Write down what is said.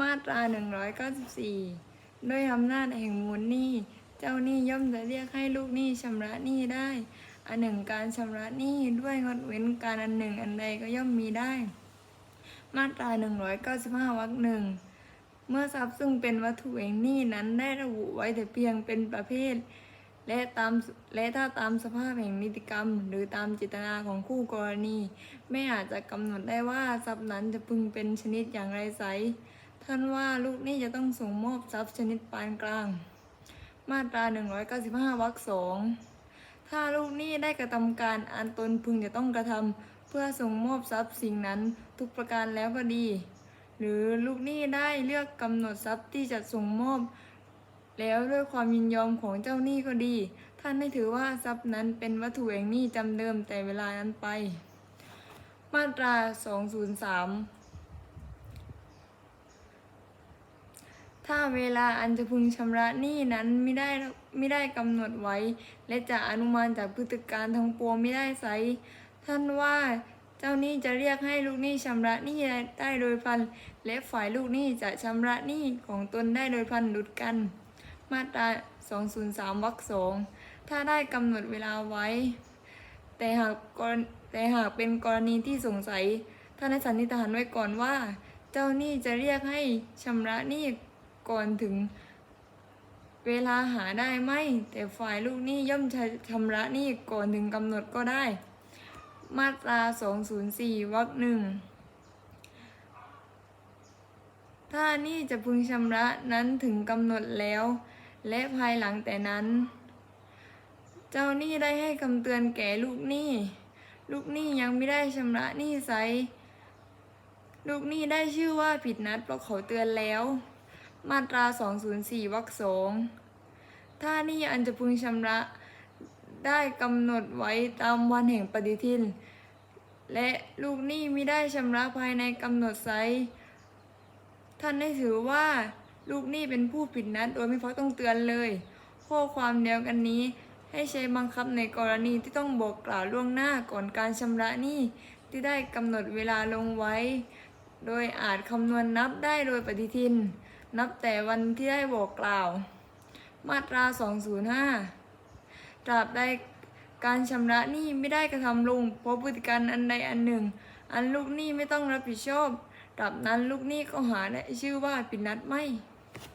มาตรา 194 ด้วยอำนาจแห่งมูลหนี้ เจ้าหนี้ย่อมจะเรียกให้ลูกหนี้ชำระหนี้ได้ อันหนึ่งการชำระหนี้ด้วยงดเว้นการอันหนึ่งอันใดก็ย่อมมีได้ มาตรา 195วรรคหนึ่งเมื่อทรัพย์ซึ่งเป็นวัตถุแห่งหนี้นั้นได้ระบุไว้แต่เพียงเป็นประเภท และตามและถ้าตามสภาพแห่งนิติกรรม หรือตามเจตนาของคู่กรณี ไม่อาจจะกำหนดได้ว่าทรัพย์นั้นจะพึงเป็นชนิดอย่างไรไซ ท่านว่าลูกหนี้จะต้องส่งมอบทรัพย์ชนิดปานกลาง มาตรา 195วรรคสองถ้าลูกหนี้ได้กระทำการอันตนพึงจะต้องกระทำเพื่อส่งมอบทรัพย์สิ่งนั้นทุกประการแล้วก็ดี หรือลูกหนี้ได้เลือกกำหนดทรัพย์ที่จะส่งมอบ แล้วด้วยความยินยอมของเจ้าหนี้ก็ดี ท่านให้ถือว่าทรัพย์นั้นเป็นวัตถุแห่งหนี้จำเดิมแต่เวลานั้นไป มาตรา 203 ถ้าเวลาอันจะพึงชำระหนี้นั้นไม่ได้ไม่ได้กำหนดไว้ และจะอนุมานจากพฤติการทั้งปวงไม่ได้ไซท่านว่าเจ้าหนี้จะเรียกให้ลูกหนี้ชำระหนี้ได้โดยพัน และฝ่ายลูกหนี้จะชำระหนี้ของตนได้โดยพันดุดกัน มาตรา 203วรรคสองถ้าได้กำหนดเวลาไว้ แต่หากแต่หากเป็นกรณีที่สงสัยท่านสันนิษฐานไว้ก่อนว่า เจ้าหนี้จะเรียกให้ชำระหนี้ ก่อนถึงเวลาหาได้ไหม แต่ฝ่ายลูกหนี้ย่อมชำระหนี้ก่อนถึงกำหนดก็ได้ มาตรา 204วรรคหนึ่งถ้าหนี้จะพึงชำระนั้นถึงกำหนดแล้ว และภายหลังแต่นั้น เจ้าหนี้ได้ให้คำเตือนแก่ลูกหนี้ ลูกหนี้ยังไม่ได้ชำระหนี้ไซลูกหนี้ได้ชื่อว่าผิดนัดเพราะเขาเตือนแล้ว มาตรา 204 วรรคสองถ้าหนี้อันจะพึงชำระได้กำหนดไว้ตามวันแห่งปฏิทิน และลูกหนี้ไม่ได้ชำระภายในกำหนดไซท่านได้ถือว่าลูกหนี้เป็นผู้ผิดนัด โดยไม่พราะต้องเตือนเลย ข้อความเดียวกันนี้ให้ใช้บังคับในกรณีที่ต้องบอกกล่าวล่วงหน้าก่อนการชำระหนี้ที่ได้กำหนดเวลาลงไว้ โดยอาจคำนวณนับได้โดยปฏิทิน นับแต่วันที่ได้บอกกล่าว มาตรา 205 ตราบใดการชำระหนี้ไม่ได้กระทำลงเพราะพฤติการอันใดอันหนึ่ง อันลูกหนี้ไม่ต้องรับผิดชอบตราบนั้นลูกหนี้ก็หาได้ชื่อว่าผิดนัดไม่